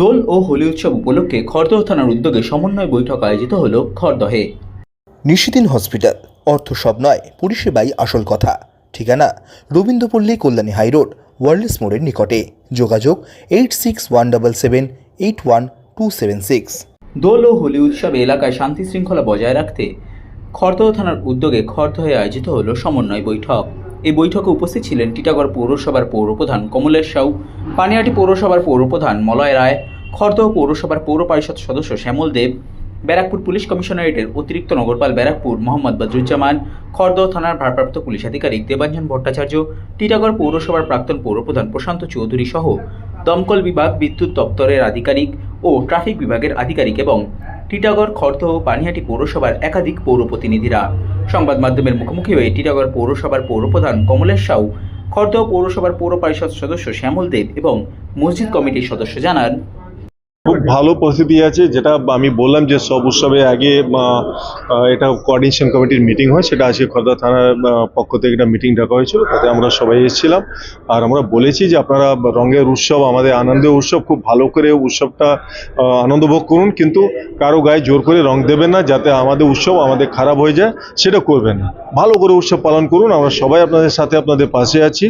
দোল ও হোলি উৎসব উপলক্ষে খড়দহ থানার উদ্যোগে সমন্বয় বৈঠক আয়োজিত হল খড়দহে। নিশিদিন হসপিটাল অর্থ সব নয় পরিষেবাই আসল কথা। ঠিকানা রবীন্দ্রপল্লী কল্যাণী হাইরোড ওয়ার্ল্ডস মোড়ের নিকটে। যোগাযোগ eight six one double seven eight one two seven six. Dol ও হোলি উৎসবে এলাকায় শান্তি শৃঙ্খলা বজায় রাখতে খড়দহ থানার উদ্যোগে খড়দহে আয়োজিত হল সমন্বয় বৈঠক। এই বৈঠকে উপস্থিত ছিলেন টিটাগড় পৌরসভার পৌরপ্রধান কমলেশ সাউ পানিহাটি পৌরসভার পৌরপ্রধান মলয় রায়, খড়দহ পৌরসভার পৌর পরিষদ সদস্য শ্যামল দেব, ব্যারাকপুর পুলিশ কমিশনারেটের অতিরিক্ত নগরপাল ব্যারাকপুর মোহাম্মদ বদরুজ্জামান, খড়দহ থানার ভারপ্রাপ্ত পুলিশ আধিকারিক দেবাঞ্জন ভট্টাচার্য, টিটাগড় পৌরসভার প্রাক্তন পৌরপ্রধান প্রশান্ত চৌধুরী সহ দমকল বিভাগ, বিদ্যুৎ দপ্তরের আধিকারিক ও ট্রাফিক বিভাগের আধিকারিক এবং টিটাগড়, খড়দহ পানিহাটি পৌরসভার একাধিক পৌর প্রতিনিধিরা সংবাদ মাধ্যমের মুখোমুখি হয়ে টিটাগড় পৌরসভার পৌরপ্রধান কমলেশ সাউ খর্দ পৌরসভার পৌর পরিষদ সদস্য শ্যামল দেব এবং মসজিদ কমিটির সদস্য জানান খুব ভালো পরিস্থিতি আছে যেটা আমি বললাম যে সব উৎসবে আগে এটা কোঅর্ডিনেশন কমিটির মিটিং হয় সেটা আজকে খর্দা থানার পক্ষ থেকে একটা মিটিং ডাকা হয়েছিল তাতে আমরা সবাই এসেছিলাম। আর আমরা বলেছি যে আপনারা রঙের উৎসব আমাদের আনন্দের উৎসব খুব ভালো করে উৎসবটা আহ, আনন্দ ভোগ করুন কিন্তু কারও গায়ে জোর করে রং দেবেন না যাতে আমাদের উৎসব আমাদের খারাপ হয়ে যায় সেটা করবেন না। ভালো করে উৎসব পালন করুন আমরা সবাই আপনাদের সাথে আপনাদের পাশে আছি।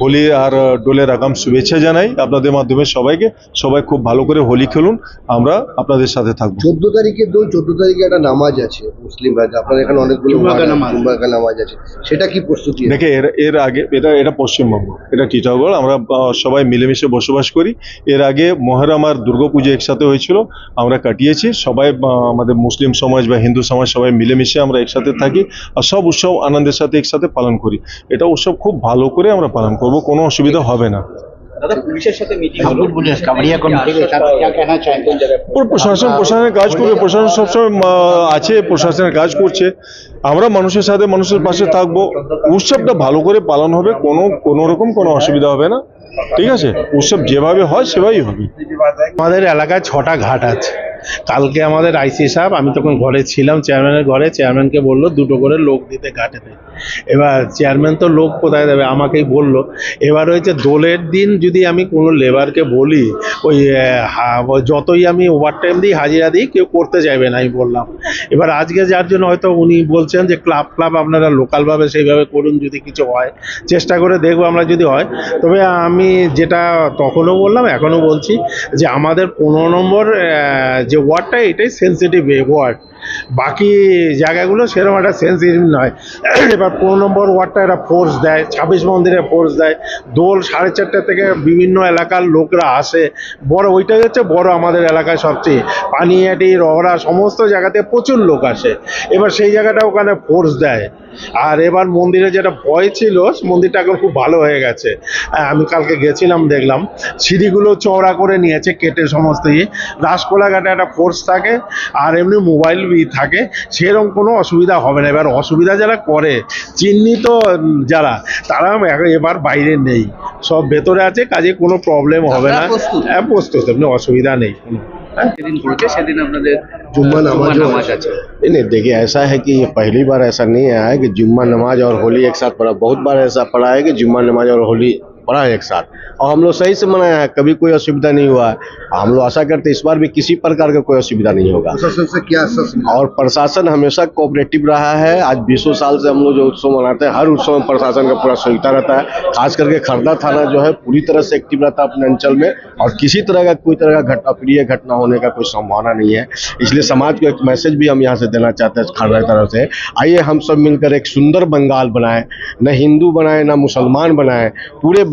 হোলি আর দোলের আগাম শুভেচ্ছা জানাই আপনাদের মাধ্যমে সবাইকে সবাই খুব ভালো করে হোলি খেলুন আমরা আপনাদের সাথে থাকব। চোদ্দ তারিখে দোল চোদ্দ তারিখে একটা নামাজ আছে মুসলিম ভাইদের আপনার এখানে অনেকগুলো নামাজ। আছে সেটা কি প্রস্তুতি দেখে এর এর আগে এটা এটা পশ্চিমবঙ্গ এটা টিটাগড় আমরা সবাই মিলেমিশে বসবাস করি। এর আগে মহরম আর দুর্গাপুজো একসাথে হয়েছিল আমরা কাটিয়েছি সবাই আহ, আমাদের মুসলিম সমাজ বা হিন্দু সমাজ সবাই মিলেমিশে আমরা একসাথে থাকি আর সব উৎসব আনন্দের সাথে একসাথে পালন করি। এটা উৎসব খুব ভালো করে আমরা পালন করব কোনো অসুবিধা হবে না। প্রশাসন প্রশাসনের কাজ করবে প্রশাসন সবসময় আছে প্রশাসনের কাজ করছে। আমরা মানুষের সাথে মানুষের পাশে থাকব। উৎসবটা ভালো করে পালন হবে কোনো কোনো রকম কোনো অসুবিধা হবে না। ঠিক আছে? উৎসব যেভাবে হয় সেভাবেই হবে। আমাদের এলাকায় ছটা ঘাট আছে। কালকে আমাদের আইসি সাহেব, আমি তখন ঘরে ছিলাম, চেয়ারম্যানের ঘরে, চেয়ারম্যানকে বলল, দুটো করে লোক দিতে ঘাটেতে। এবার চেয়ারম্যান তো লোক কোথায় দেবে? আমাকেই বলল। এবার হয়েছে দোলের দিন যদি আমি কোনো লেবারকে বলি, ওই যতই আমি ওভার টাইম দিই, হাজিরা দিই, কেউ করতে চাইবে না, আমি বললাম। এবার আজকে যার জন্য হয়তো উনি বলছেন যে, ক্লাব ক্লাব আপনারা লোকালভাবে সেইভাবে করুন যদি কিছু হয়। চেষ্টা করে দেখব আমরা যদি হয়। তবে আমি যেটা তখনও বললাম, এখনও বলছি যে, আমাদের পনেরো নম্বর যে ওয়ার্ডটা এটাই সেন্সিটিভ ওয়ার্ড বাকি জায়গাগুলো সেরকম একটা সেন্সিটিভ নয়। এবার পনেরো নম্বর ওয়ার্ডটা একটা ফোর্স দেয় ছাব্বিশ মন্দিরে ফোর্স দেয়। দোল সাড়ে চারটে থেকে বিভিন্ন এলাকার লোকরা আসে। বড় ওইটাই হচ্ছে বড় আমাদের এলাকায় সবচেয়ে। পানিহাটি রহরা সমস্ত জায়গাতে প্রচুর লোক আসে। এবার সেই জায়গাটা ওখানে ফোর্স দেয়। আর এবার মন্দিরে যেটা ভয় ছিল মন্দিরটা এখন খুব ভালো হয়ে গেছে। হ্যাঁ, আমি কালকে গেছিলাম দেখলাম। সিঁড়িগুলো চওড়া করে নিয়েছে কেটে সমস্ত ইয়ে। রাসকোলাঘাটে একটা ফোর্স থাকে। আর এমনি মোবাইল থাকে সেরকম কোনো অসুবিধা হবে না এবার অসুবিধা যারা করে চিহ্নিত উম, যারা তারা এ- এবার বাইরে নেই সব ভেতরে আছে কাজে কোনো প্রবলেম হবে না আপনারা প্রস্তুত? হ্যাঁ প্রস্তুত এমনি অসুবিধা নেই কোনো সেদিন ঘুরছে সেদিন আপনাদের জুম্মা নামাজ নামাজ আছে नहीं नहीं देखिए ऐसा है कि ये पहली बार ऐसा नहीं आया है कि जुम्मा नमाज और होली एक साथ पड़ा बहुत बार ऐसा पड़ा है कि जुम्मा नमाज और होली पड़ा है एक साथ। और हम लोग सही से मनाया है कभी कोई असुविधा नहीं हुआ है। हम लोग आशा करते हैं इस बार भी किसी प्रकार का कोई असुविधा नहीं होगा। प्रशासन से क्या और प्रशासन हमेशा कोऑपरेटिव रहा है। आज बीसों साल से हम लोग जो उत्सव मनाते हैं हर उत्सव में प्रशासन का पूरा सहयोगिता रहता है। खास करके खरदा थाना जो है पूरी तरह से एक्टिव रहता है अपने अंचल में। और किसी तरह का कोई तरह का घटना प्रिय घटना होने का कोई संभावना नहीं है। इसलिए समाज को एक मैसेज भी हम यहाँ से देना चाहते हैं खरदा की तरफ़ से। आइए हम सब मिलकर एक सुंदर बंगाल बनाए। न हिंदू बनाए न मुसलमान बनाए। पूरे